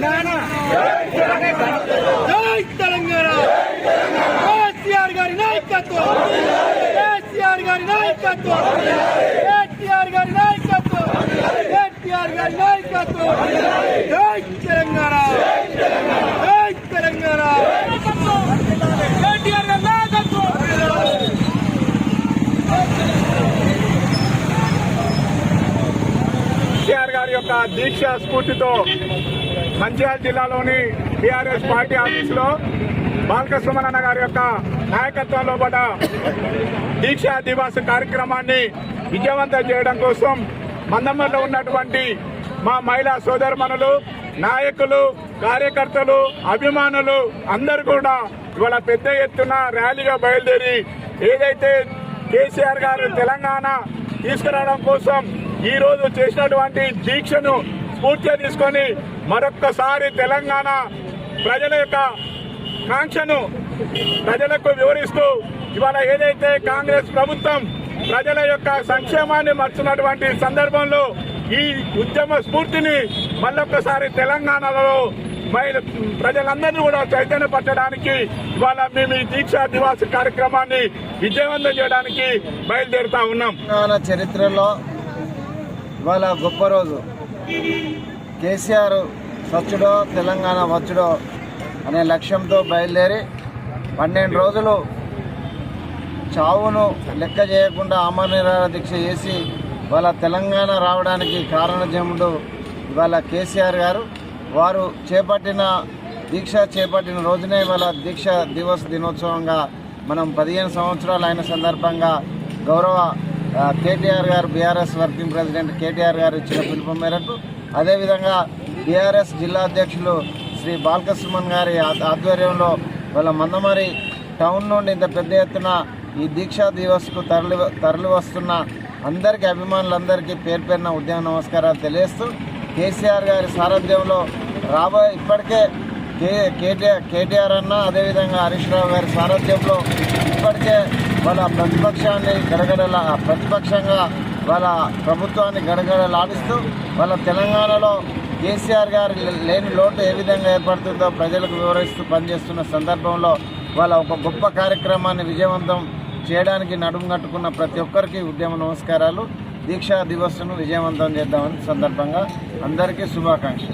జై తెలంగాణ. కేసీఆర్ గారి నాయకత్వం. కేసీఆర్ గారి నాయకత్వం. కేటీఆర్ గారి నాయకత్వం. కేటీఆర్ గారి నాయకత్వం. జై తెలంగాణ. జై తెలంగాణ. కేటీఆర్ గారి నాయకత్వం. కేసీఆర్ గారి యొక్క దీక్ష స్ఫూర్తితో మంచిర్యాల జిల్లాలోని టీఆర్ఎస్ పార్టీ ఆఫీసులో బాలకృష్ణమన్న గారి యొక్క నాయకత్వంలో పడ్డ దీక్షా దివాస్ కార్యక్రమాన్ని విజయవంతం చేయడం కోసం మందమ్మలో ఉన్నటువంటి మా మహిళా సోదరమణులు నాయకులు కార్యకర్తలు అభిమానులు అందరు కూడా ఇవాళ పెద్ద ఎత్తున ర్యాలీగా బయలుదేరి ఏదైతే కేసీఆర్ గారు తెలంగాణ తీసుకురావడం కోసం ఈ రోజు చేసినటువంటి దీక్షను స్ఫూర్తిగా తీసుకొని మరొక్కసారి తెలంగాణ ప్రజల యొక్క కాంక్షను ప్రజలకు వివరిస్తూ ఇవాళ ఏదైతే కాంగ్రెస్ ప్రభుత్వం ప్రజల యొక్క సంక్షేమాన్ని మర్చినటువంటి సందర్భంలో ఈ ఉద్యమ స్ఫూర్తిని మళ్ళొక్కసారి తెలంగాణలో మహిళ ప్రజలందరినీ కూడా చైతన్యపరచడానికి ఇవాళ మేము ఈ దీక్షా దివాస్ కార్యక్రమాన్ని విజయవంతం చేయడానికి బయలుదేరుతా ఉన్నాం. చరిత్రలో ఇవాళ గొప్ప రోజు. కేసీఆర్ స్వచ్ఛుడో తెలంగాణ వచ్చుడో అనే లక్ష్యంతో బయలుదేరి పన్నెండు రోజులు చావును లెక్క చేయకుండా అమరనిరాల దీక్ష చేసి వాళ్ళ తెలంగాణ రావడానికి కారణజముడు ఇవాళ కేసీఆర్ గారు. వారు చేపట్టిన దీక్ష చేపట్టిన రోజునే ఇవాళ దీక్ష దివస్ దినోత్సవంగా మనం పదిహేను సంవత్సరాలు అయిన సందర్భంగా గౌరవ కేటీఆర్ గారు బీఆర్ఎస్ వర్కింగ్ ప్రెసిడెంట్ కేటీఆర్ గారు ఇచ్చిన పిలుపు మేరకు అదేవిధంగా బీఆర్ఎస్ జిల్లా అధ్యక్షులు శ్రీ బాలకృష్ణన్ గారి ఆధ్వర్యంలో వాళ్ళ మందమరి టౌన్ నుండి ఇంత పెద్ద ఎత్తున ఈ దీక్షా దివస్కు తరలి తరలి వస్తున్న అందరికీ అభిమానులందరికీ పేరు పేరున ఉద్యమ నమస్కారాలు తెలియస్తూ కేసీఆర్ గారి సారథ్యంలో రాబోయే ఇప్పటికే కే కేటీఆర్ కేటీఆర్ అన్న అదేవిధంగా హరీష్ రావు గారి సారథ్యంలో ఇప్పటికే వాళ్ళ ప్రతిపక్షాన్ని గడగడలా ప్రతిపక్షంగా వాళ్ళ ప్రభుత్వాన్ని గడగడలాడిస్తూ వాళ్ళ తెలంగాణలో కేసీఆర్ గారి లేని లోటు ఏ విధంగా ఏర్పడుతుందో ప్రజలకు వివరిస్తూ పనిచేస్తున్న సందర్భంలో వాళ్ళ ఒక గొప్ప కార్యక్రమాన్ని విజయవంతం చేయడానికి నడుము కట్టుకున్న ప్రతి ఒక్కరికి ఉద్యమ నమస్కారాలు. దీక్షా దివస్ను విజయవంతం చేద్దామని సందర్భంగా అందరికీ శుభాకాంక్షలు.